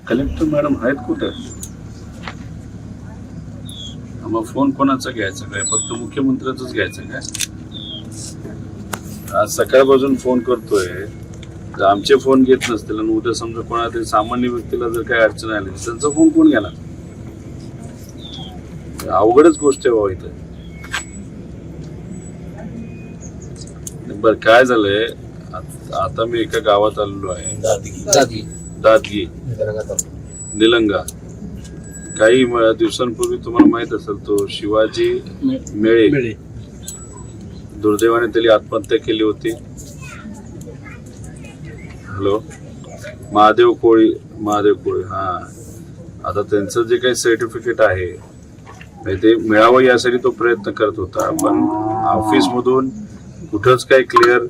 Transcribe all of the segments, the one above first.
Collector madam आहेत कुठं? मग फोन कोणाचा घ्यायचा काय? फक्त मुख्यमंत्र्याचाच घ्यायचं काय? आज सकाळपासून फोन करतोय. तर आमचे फोन घेत नसतील आणि उद्या समजा कोणा तरी सामान्य व्यक्तीला जर काही अडचण आली त्यांचा फोन कोण घेणार? अवघडच गोष्ट आहे बाबा इथं. बरं काय झालंय? आता मी एका गावात आलेलो आहे. दादगी निलंगा. काही दिवसांपूर्वी तुम्हाला माहीत असेल तो शिवाजी मेळे. दुर्दैवाने त्यांनी आत्महत्या केली होती. हॅलो? महादेव कोळी महादेव कोळी हा. आता त्यांचं जे काही सर्टिफिकेट आहे ते मिळावं यासाठी तो प्रयत्न करत होता. पण ऑफिस मधून कुठंच काही क्लिअर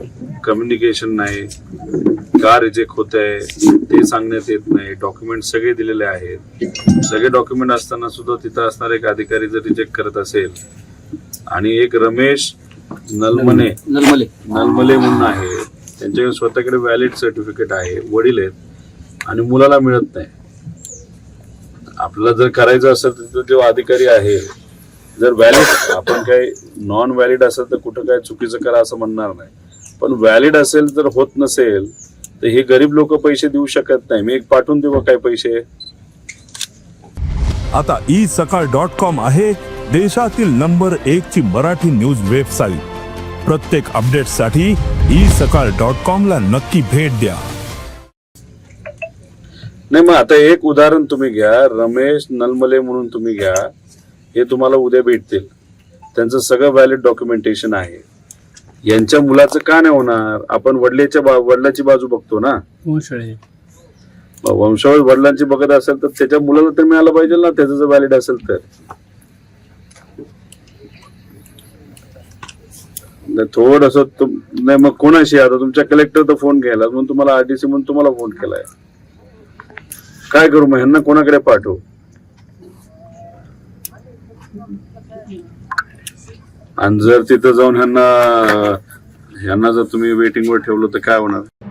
कम्युनिकेशन नाही. का रिजेक्ट होत आहे ते सांगण्यात येत नाही. डॉक्युमेंट सगळे दिलेले आहेत. सगळे डॉक्युमेंट असताना सुद्धा तिथं असणारा एक अधिकारी जर रिजेक्ट करत असेल आणि एक रमेश नलमने नर्मले नलमले म्हणून आहे. त्यांच्याकडे स्वतःकडे व्हॅलिड सर्टिफिकेट आहे वडील आहेत आणि मुलाला मिळत नाही. आपल्याला जर करायचं असेल तर जो अधिकारी आहे जर व्हॅलिड आपण काही नॉन व्हॅलिड असेल तर कुठं काय चुकीचं करा असं म्हणणार नाही. पण व्हॅलिड असेल जर होत नसेल तर हे गरीब लोक पैसे देऊ शकत नाही. मी एक पाठवून देऊ काय पैसे? आता ई सकाळ डॉट कॉम आहे देशातील नंबर एक ची मराठी न्यूज वेबसाईट प्रत्येक अपडेटसाठी ई सकाळ डॉट कॉम ला नक्की भेट द्या. नाही मग आता एक उदाहरण तुम्ही घ्या. रमेश नलमले म्हणून तुम्ही घ्या. हे तुम्हाला उद्या भेटतील. त्यांचं सगळं व्हॅलिड डॉक्युमेंटेशन आहे. यांच्या मुलाचं का नाही होणार? आपण वडिलाच्या बा वडिलाची बाजू बघतो ना. वंशावळ वडिलांची बघत असेल तर त्याच्या मुलाला तर मिळालं पाहिजे ना त्याचं जर व्हॅलिड असेल तर. थोडंसं तुम नाही मग कोणाशी? आता तुमच्या कलेक्टर तर फोन घ्यायला म्हणून तुम्हाला आरटीसी म्हणून तुम्हाला फोन केलाय. काय करू मग? ह्यांना कोणाकडे पाठवू? आणि जर तिथं जाऊन ह्यांना ह्यांना जर तुम्ही वेटिंगवर ठेवलं तर काय होणार?